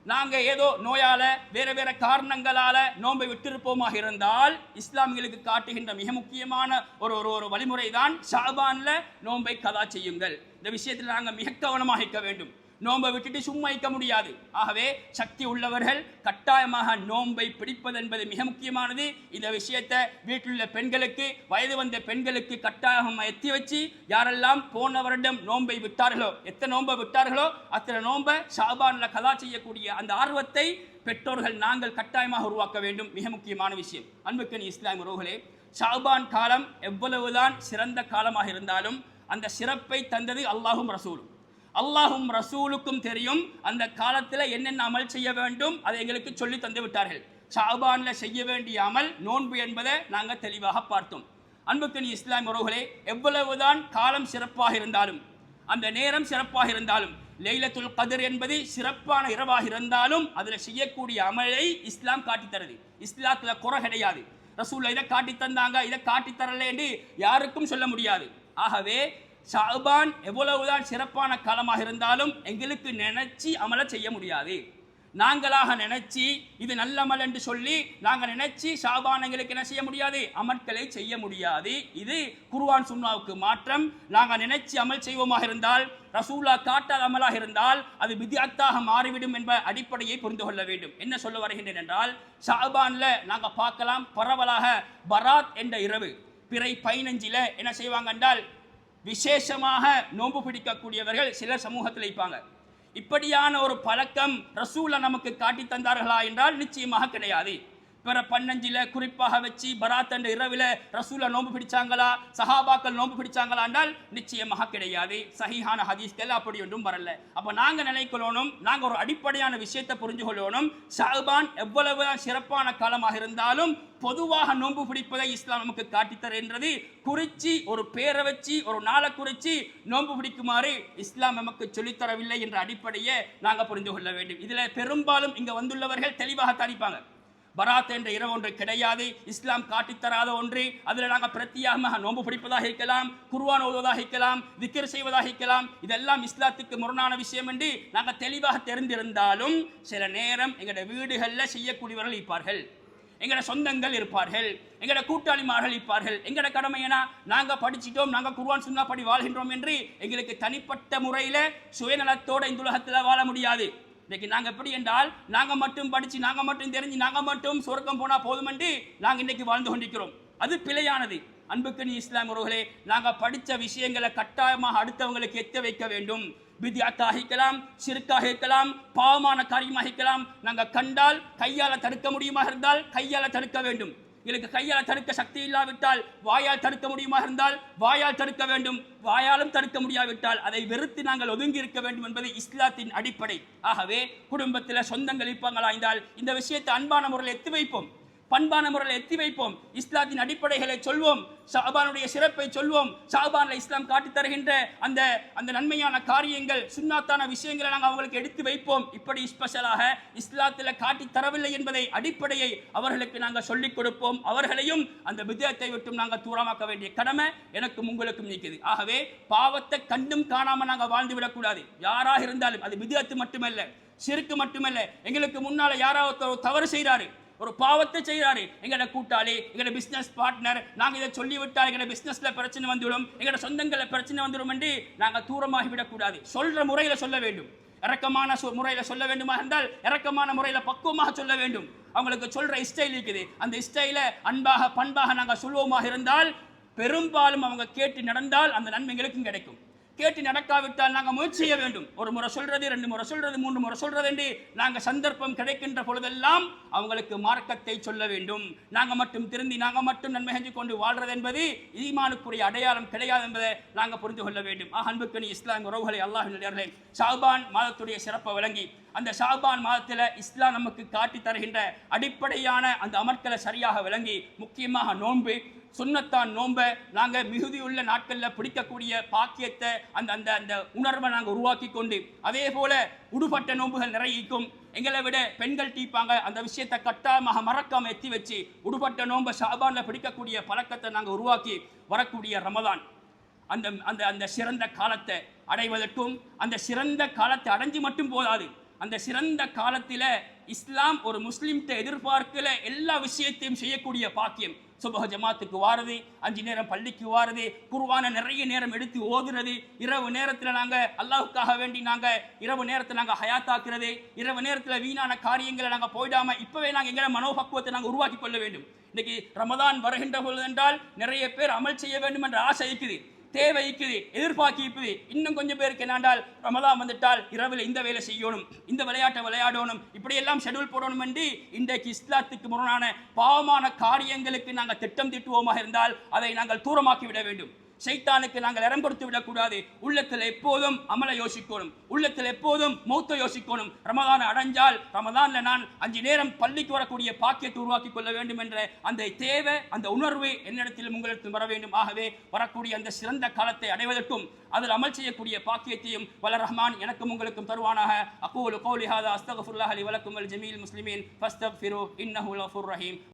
நாங்கள் ஏதோ நோயால் வேறு வேறு காரணங்களால் நோன்பை விட்டிருப்போமாக இருந்தால் இஸ்லாமியர்களுக்கு காட்டுகின்ற மிக முக்கியமான ஒரு ஒரு ஒரு வழிமுறை தான் ஷாபானில் நோன்பை கதா செய்யுங்கள். இந்த விஷயத்தில் நாங்கள் மிக கவனமாக இருக்க வேண்டும். நோன்பை விட்டுட்டு சும்மா இருக்க முடியாது. ஆகவே சக்தி உள்ளவர்கள் கட்டாயமாக நோன்பை பிடிப்பது என்பது மிக முக்கியமானது. இந்த விஷயத்தை வீட்டிலுள்ள பெண்களுக்கு வயது வந்த பெண்களுக்கு கட்டாயம் எத்தி வச்சு யாரெல்லாம் போன வருடம் நோன்பை விட்டார்களோ எத்தனை நோன்பை விட்டார்களோ அத்தனை நோன்பை ஷாபான்ல கதா செய்யக்கூடிய அந்த ஆர்வத்தை பெற்றோர்கள் நாங்கள் கட்டாயமாக உருவாக்க வேண்டும். மிக முக்கியமான விஷயம். அன்புக்கணி இஸ்லாம் உறவுகளே ஷாபான் காலம் எவ்வளவுதான் சிறந்த காலமாக இருந்தாலும் அந்த சிறப்பை தந்தது அல்லாஹும் ரசூலும். அல்லாஹும் ரசூலுக்கும் தெரியும். அந்த காலத்தில் என்னென்ன அமல் செய்ய வேண்டும் அதை எங்களுக்கு சொல்லி தந்து விட்டார்கள். ஷாபான்ல செய்ய வேண்டிய அமல் நோன்பு என்பதை நாங்கள் தெளிவாக பார்த்தோம். அன்புக்கு நீ இஸ்லாம் உறவுகளே எவ்வளவுதான் காலம் சிறப்பாக இருந்தாலும் அந்த நேரம் சிறப்பாக இருந்தாலும் லைலத்துல் கதிர் என்பது சிறப்பான இரவாக இருந்தாலும் அதில் செய்யக்கூடிய அமலை இஸ்லாம் காட்டித் தருது. இஸ்லாத்தில் குறை கிடையாது. ரசூலில் இதை காட்டி தந்தாங்க இதை காட்டி தரலை என்று யாருக்கும் சொல்ல முடியாது. ஆகவே ஷாபான் எவ்வளவுதான் சிறப்பான காலமாக இருந்தாலும் எங்களுக்கு நினைச்சி அமல செய்ய முடியாது. நாங்களாக நினைச்சி இது நல்ல அமல் என்று சொல்லி நாங்கள் நினைச்சி ஷாபான் எங்களுக்கு என்ன செய்ய முடியாது? அமல்களை செய்ய முடியாது. இது குருவான் சுன்னாவுக்கு மாற்றம். நாங்கள் நினைச்சு அமல் செய்வோமாக இருந்தால் ரசூலா காட்டாத அமலாக இருந்தால் அது விதியாத்தாக மாறிவிடும் என்ப அடிப்படையை புரிந்து கொள்ள வேண்டும். என்ன சொல்ல வருகின்றேன் என்றால் ஷாபான்ல நாங்கள் பார்க்கலாம் பரவலாக பராத் என்ற இரவு. பிறை பதினஞ்சில என்ன செய்வாங்க என்றால் விசேஷமாக நோன்பு பிடிக்கக்கூடியவர்கள் சிலர் சமூகத்தில் இருப்பாங்க. இப்படியான ஒரு பழக்கம் ரசூலை நமக்கு காட்டி தந்தார்களா என்றால் நிச்சயமாக கிடையாது. பிற பன்னஞ்சில் குறிப்பாக வச்சு பராத் என்ற இரவில் ரசூல நோன்பு பிடிச்சாங்களா? சஹாபாக்கள் நோன்பு பிடிச்சாங்களா என்றால் நிச்சயமாக கிடையாது. சஹிஹான ஹதீஸ்கள் அப்படி ஒன்றும் வரல. அப்போ நாங்கள் நினைக்கணும் நாங்கள் ஒரு அடிப்படையான விஷயத்தை புரிஞ்சு கொள்ளணும் ஷாபான் எவ்வளவு சிறப்பான காலமாக இருந்தாலும் பொதுவாக நோன்பு பிடிப்பதை இஸ்லாம் நமக்கு காட்டித்தருகின்றது. குறிச்சி ஒரு பேரை வச்சு ஒரு நாளை குறிச்சி நோன்பு பிடிக்குமாறு இஸ்லாம் நமக்கு சொல்லித்தரவில்லை என்ற அடிப்படையை நாங்கள் புரிந்து கொள்ள வேண்டும். இதில் பெரும்பாலும் இங்கே வந்துள்ளவர்கள் தெளிவாக தனிப்பாங்க பராத் என்ற இரவு ஒன்று கிடையாது. இஸ்லாம் காட்டித்தராத ஒன்று. அதில் நாங்கள் பிரத்தியாகமாக நோன்பு பிடிப்பதாக இருக்கலாம் குர்வான் ஓதுவதாக இருக்கலாம் விக்கிர் செய்வதாக இருக்கலாம். இதெல்லாம் இஸ்லாத்துக்கு முரணான விஷயம் என்று நாங்கள் தெளிவாக தெரிந்திருந்தாலும் சில நேரம் எங்களோட வீடுகளில் செய்யக்கூடியவர்கள் இருப்பார்கள். எங்களோட சொந்தங்கள் இருப்பார்கள். எங்களோட கூட்டாளிமார்கள் இருப்பார்கள். எங்களோட கடமை நாங்கள் நாங்க படிச்சிட்டோம் நாங்கள் குர்வான் சுன்னா படி வாழ்கின்றோம் என்று எங்களுக்கு தனிப்பட்ட முறையில் சுயநலத்தோடு இந்த உலகத்தில் வாழ முடியாது. இன்னைக்கு நாங்கள் எப்படி என்றால் நாங்கள் மட்டும் படித்து நாங்கள் மட்டும் தெரிஞ்சு நாங்கள் மட்டும் சொர்க்கம் போனால் போதும் என்று இன்னைக்கு வாழ்ந்து கொண்டிருக்கிறோம். அது பிழையானது. அன்புக்கு நீ இஸ்லாம் உறவுகளே நாங்கள் படித்த விஷயங்களை கட்டாயமாக அடுத்தவங்களுக்கு எத்த வைக்க வேண்டும். வித்யாத்தாக இருக்கலாம் சிறுக்காக இருக்கலாம் பாவமான காரியமாக இருக்கலாம். நாங்கள் கண்டால் கையால் தடுக்க முடியுமா இருந்தால் கையால் தடுக்க வேண்டும். எங்களுக்கு கையால் தடுக்க சக்தி இல்லாவிட்டால் வாயால் தடுக்க முடியுமா இருந்தால் வாயால் தடுக்க வேண்டும். வாயாலும் தடுக்க முடியாவிட்டால் அதை வெறுத்து நாங்கள் ஒதுங்கி இருக்க வேண்டும் என்பது இஸ்லாத்தின் அடிப்படை. ஆகவே குடும்பத்தில் சொந்தங்கள் இருப்பாங்களாய்ந்தால் இந்த விஷயத்தை அன்பான முறையில் எத்து வைப்போம். பண்பான முறையில் எத்தி வைப்போம். இஸ்லாத்தின் அடிப்படைகளை சொல்வோம். ஷாபானுடைய சிறப்பை சொல்வோம். ஷாபான்ல இஸ்லாம் காட்டி தருகின்ற அந்த அந்த நன்மையான காரியங்கள் சுண்ணாத்தான விஷயங்களை நாங்கள் அவங்களுக்கு எடுத்து வைப்போம். இப்படி ஸ்பெஷலாக இஸ்லாத்தில் காட்டி தரவில்லை என்பதை அடிப்படையை அவர்களுக்கு நாங்கள் சொல்லிக் கொடுப்போம். அவர்களையும் அந்த விதயத்தை விட்டும் நாங்கள் தூரமாக்க வேண்டிய கடமை எனக்கும் உங்களுக்கும் நீக்குது ஆகவே பாவத்தை கண்டும் காணாமல் நாங்கள் வாழ்ந்து விடக்கூடாது. யாராக இருந்தாலும் அது விதயத்து மட்டுமல்ல சிறுக்கு மட்டுமல்ல எங்களுக்கு முன்னால் யாராவது தவறு செய்கிறாரு ஒரு பாவத்தை செய்கிறாரு எங்களோட கூட்டாளி எங்களோட பிஸ்னஸ் பார்ட்னர் நாங்கள் இதை சொல்லிவிட்டால் எங்களோட பிஸ்னஸில் பிரச்சனை வந்துவிடும் எங்களோட சொந்தங்களில் பிரச்சனை வந்துடும் என்று நாங்கள் தூரமாகி விடக்கூடாது சொல்கிற முறையில் சொல்ல வேண்டும். இறக்கமான சொ- முறையில் சொல்ல வேண்டுமா இருந்தால் இறக்கமான முறையில் பக்குவமாக சொல்ல வேண்டும். அவங்களுக்கு சொல்கிற ஸ்டைல் இருக்குது. அந்த ஸ்டைலை அன்பாக பண்பாக நாங்கள் சொல்வோமாக இருந்தால் பெரும்பாலும் அவங்க கேட்டு நடந்தால் அந்த நன்மைகளுக்கும் கிடைக்கும். கேட்டு நடக்காவிட்டால் நாங்கள் முயற்சி செய்ய வேண்டும். ஒரு முறை சொல்றது ரெண்டு முறை சொல்றது மூன்று முறை சொல்றது என்று நாங்கள் சந்தர்ப்பம் கிடைக்கின்ற பொழுதெல்லாம் அவங்களுக்கு மார்க்கத்தை சொல்ல வேண்டும். நாங்கள் மட்டும் திருந்தி நாங்கள் மட்டும் நன்மை செஞ்சு கொண்டு வாழ்றது என்பது ஈமானுக்குரிய அடையாளம் கிடையாது என்பதை நாங்கள் புரிந்து கொள்ள வேண்டும். ஆக அன்புக்கு நீ இஸ்லாம் உறவுகளை அல்லாஹ் சாபான் மாதத்துடைய சிறப்பை விளங்கி அந்த ஷாபான் மாதத்தில் இஸ்லாம் நமக்கு காட்டி தருகின்ற அடிப்படையான அந்த அமர்க்களை சரியாக விளங்கி முக்கியமாக நோன்பு சுண்ணத்தான் நோன்பை நாங்கள் மிகுதியுள்ள நாட்களில் பிடிக்கக்கூடிய பாக்கியத்தை அந்த அந்த அந்த உணர்வை நாங்கள் உருவாக்கி கொண்டு அதே போல உடுபட்ட நோன்புகள் நிறையிக்கும் எங்களை விட பெண்கள் டீப்பாங்க அந்த விஷயத்தை கட்டாயமாக மறக்காம எத்தி வச்சு உடுபட்ட நோன்பை ஷாபானில் பிடிக்கக்கூடிய பழக்கத்தை நாங்கள் உருவாக்கி வரக்கூடிய ரமதான். அந்த அந்த அந்த சிறந்த காலத்தை அடைவதற்கும் அந்த சிறந்த காலத்தை அடைஞ்சு மட்டும் போதாது. அந்த சிறந்த காலத்தில் இஸ்லாம் ஒரு முஸ்லீம்கிட்ட எதிர்பார்க்கல எல்லா விஷயத்தையும் செய்யக்கூடிய பாக்கியம். சுபக ஜமாத்துக்கு வாரது அஞ்சு நேரம் பள்ளிக்கு வாரது குருவான நிறைய நேரம் எடுத்து ஓதுறது இரவு நேரத்தில் நாங்கள் அல்லாஹுக்காக வேண்டி நாங்கள் இரவு நேரத்தில் நாங்கள் ஹயாத்தாக்குறது இரவு நேரத்தில் வீணான காரியங்களை நாங்கள் போயிடாமல் இப்போவே நாங்கள் எங்களை மனோபக்குவத்தை நாங்கள் உருவாக்கி கொள்ள வேண்டும். இன்னைக்கு ரமதான் வருகின்ற பொழுது என்றால் நிறைய பேர் அமல் செய்ய வேண்டும் என்ற ஆசை இருக்குது. தேவை இருக்குது எதிர்பார்க்கி இருக்குது இன்னும் கொஞ்சம் பேருக்கு என்னண்டால் ரமலான் வந்துட்டால் இரவில் இந்த வேலை செய்யணும் இந்த விளையாட்டை விளையாடணும் இப்படியெல்லாம் ஷெடியூல் போடணும் என்று இன்றைக்கு இஸ்லாத்துக்கு முரணான பாவமான காரியங்களுக்கு நாங்கள் திட்டம் திட்டுவோமாக இருந்தால் அதை நாங்கள் தூரமாக்கி விட வேண்டும். சைத்தானுக்கு நாங்கள் இடம் கொடுத்து விடக்கூடாது. உள்ளத்தில் எப்போதும் அமலை யோசிக்கணும். உள்ளத்தில் எப்போதும் மூத்த யோசிக்கணும். ரமதான அடைஞ்சால் ரமதான்ல நான் அஞ்சு நேரம் பள்ளிக்கு வரக்கூடிய பாக்கியத்தை உருவாக்கி கொள்ள வேண்டும் என்ற அந்த தேவை அந்த உணர்வு என்னிடத்தில் உங்களிடத்தில் வர வேண்டும். ஆகவே வரக்கூடிய அந்த சிறந்த காலத்தை அடைவதற்கும் அதில் அமல் செய்யக்கூடிய பாக்கியத்தையும் வல ரஹ்மான் எனக்கும் உங்களுக்கும் தருவானாக. அக்கூலு கௌலி ஹாதா அஸ்தகஃபுல்லாஹ் அலி வலக்கும் வல் ஜமீல் முஸ்லிமீன். ஃபஸ்தக்ஃபிரு ரஹீம்.